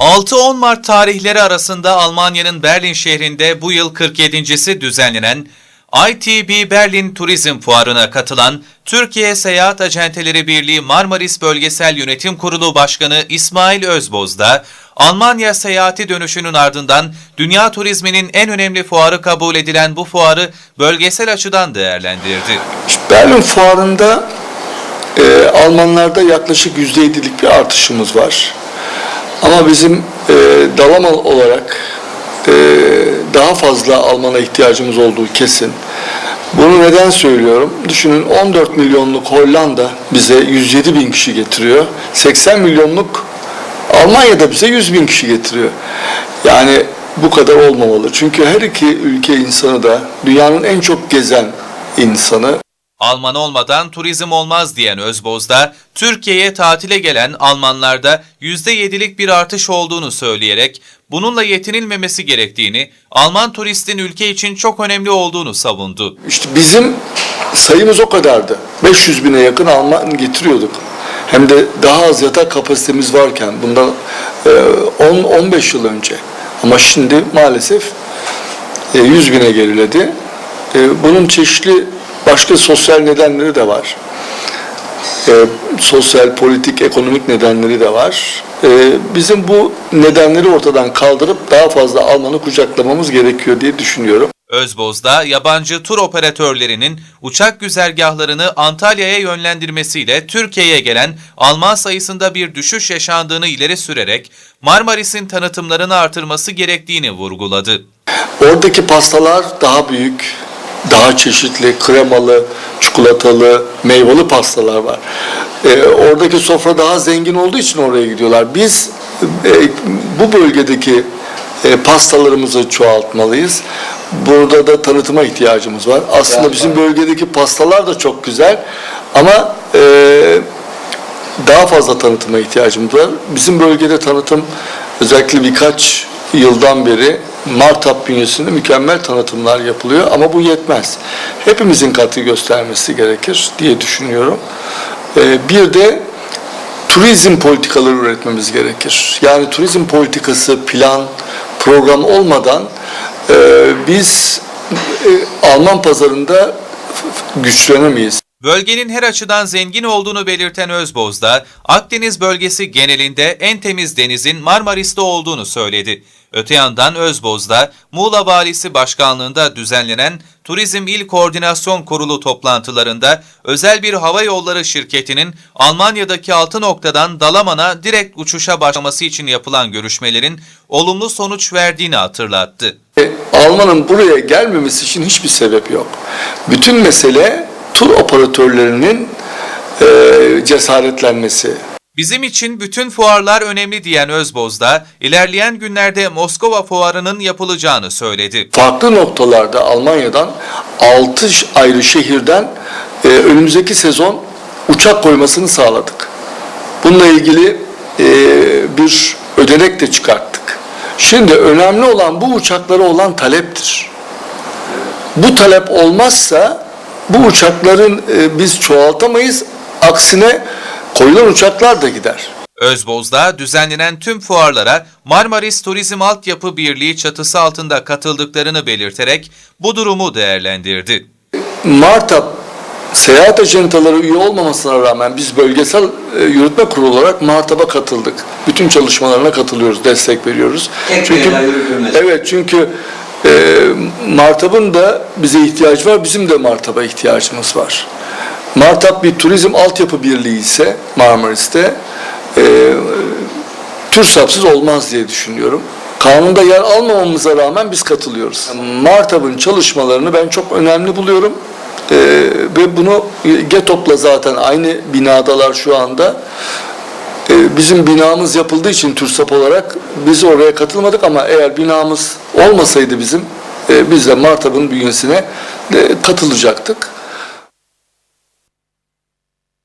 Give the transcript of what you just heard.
6-10 Mart tarihleri arasında Almanya'nın Berlin şehrinde bu yıl 47.si düzenlenen ITB Berlin Turizm Fuarı'na katılan Türkiye Seyahat Acenteleri Birliği Marmaris Bölgesel Yönetim Kurulu Başkanı İsmail Özboz'da Almanya seyahati dönüşünün ardından dünya turizminin en önemli fuarı kabul edilen bu fuarı bölgesel açıdan değerlendirdi. Berlin Fuarı'nda e, Almanlarda yaklaşık %7'lik bir artışımız var. Ama bizim e, Dalaman olarak e, daha fazla Alman'a ihtiyacımız olduğu kesin. Bunu neden söylüyorum? Düşünün 14 milyonluk Hollanda bize 107 bin kişi getiriyor. 80 milyonluk Almanya'da bize 100 bin kişi getiriyor. Yani bu kadar olmamalı. Çünkü her iki ülke insanı da dünyanın en çok gezen insanı. Alman olmadan turizm olmaz diyen Özboz'da Türkiye'ye tatile gelen Almanlarda %7'lik bir artış olduğunu söyleyerek bununla yetinilmemesi gerektiğini, Alman turistin ülke için çok önemli olduğunu savundu. İşte bizim sayımız o kadardı. 500 bine yakın Alman getiriyorduk. Hem de daha az yatak kapasitemiz varken bundan e, 10-15 yıl önce. Ama şimdi maalesef e, 100 bine geriledi. E, Bunun çeşitli başka sosyal nedenleri de var. E, sosyal, politik, ekonomik nedenleri de var. E, bizim bu nedenleri ortadan kaldırıp daha fazla Alman'ı kucaklamamız gerekiyor diye düşünüyorum. Özboz'da yabancı tur operatörlerinin uçak güzergahlarını Antalya'ya yönlendirmesiyle Türkiye'ye gelen Alman sayısında bir düşüş yaşandığını ileri sürerek Marmaris'in tanıtımlarını artırması gerektiğini vurguladı. Oradaki pastalar daha büyük, daha çeşitli, kremalı, çikolatalı, meyveli pastalar var. Ee, oradaki sofra daha zengin olduğu için oraya gidiyorlar. Biz e, bu bölgedeki e, pastalarımızı çoğaltmalıyız. Burada da tanıtıma ihtiyacımız var. Aslında bizim bölgedeki pastalar da çok güzel ama e, daha fazla tanıtıma ihtiyacımız var. Bizim bölgede tanıtım özellikle birkaç yıldan beri Martap bünyesinde mükemmel tanıtımlar yapılıyor ama bu yetmez. Hepimizin katkı göstermesi gerekir diye düşünüyorum. Ee, bir de turizm politikaları üretmemiz gerekir. Yani turizm politikası, plan, program olmadan e, biz e, Alman pazarında güçlenemeyiz. Bölgenin her açıdan zengin olduğunu belirten Özboz'da Akdeniz bölgesi genelinde en temiz denizin Marmaris'te olduğunu söyledi. Öte yandan Özboz'da Muğla Valisi Başkanlığında düzenlenen Turizm İl Koordinasyon Kurulu toplantılarında özel bir hava yolları şirketinin Almanya'daki altı noktadan Dalaman'a direkt uçuşa başlaması için yapılan görüşmelerin olumlu sonuç verdiğini hatırlattı. E, Alman'ın buraya gelmemesi için hiçbir sebep yok. Bütün mesele tur operatörlerinin e, cesaretlenmesi. Bizim için bütün fuarlar önemli diyen Özboz'da ilerleyen günlerde Moskova fuarının yapılacağını söyledi. Farklı noktalarda Almanya'dan 6 ayrı şehirden e, önümüzdeki sezon uçak koymasını sağladık. Bununla ilgili e, bir ödenek de çıkarttık. Şimdi önemli olan bu uçaklara olan taleptir. Bu talep olmazsa bu uçakların e, biz çoğaltamayız. Aksine koyulan uçaklar da gider. Özboz'da düzenlenen tüm fuarlara Marmaris Turizm Altyapı Birliği çatısı altında katıldıklarını belirterek bu durumu değerlendirdi. Martap seyahat ajantaları üye olmamasına rağmen biz bölgesel e, yürütme kurulu olarak Martap'a katıldık. Bütün çalışmalarına katılıyoruz, destek veriyoruz. Tek çünkü evet çünkü e, Martap'ın da bize ihtiyacı var, bizim de Martap'a ihtiyacımız var. Martap bir turizm altyapı birliği ise Marmaris'te e, TÜRSAP'sız olmaz diye düşünüyorum. Kanunda yer almamamıza rağmen biz katılıyoruz. Martap'ın çalışmalarını ben çok önemli buluyorum. Ee, ve bunu GETOP'la zaten aynı binadalar şu anda. Ee, bizim binamız yapıldığı için TÜRSAP olarak biz oraya katılmadık ama eğer binamız olmasaydı bizim e, biz de Martap'ın bünyesine e, katılacaktık.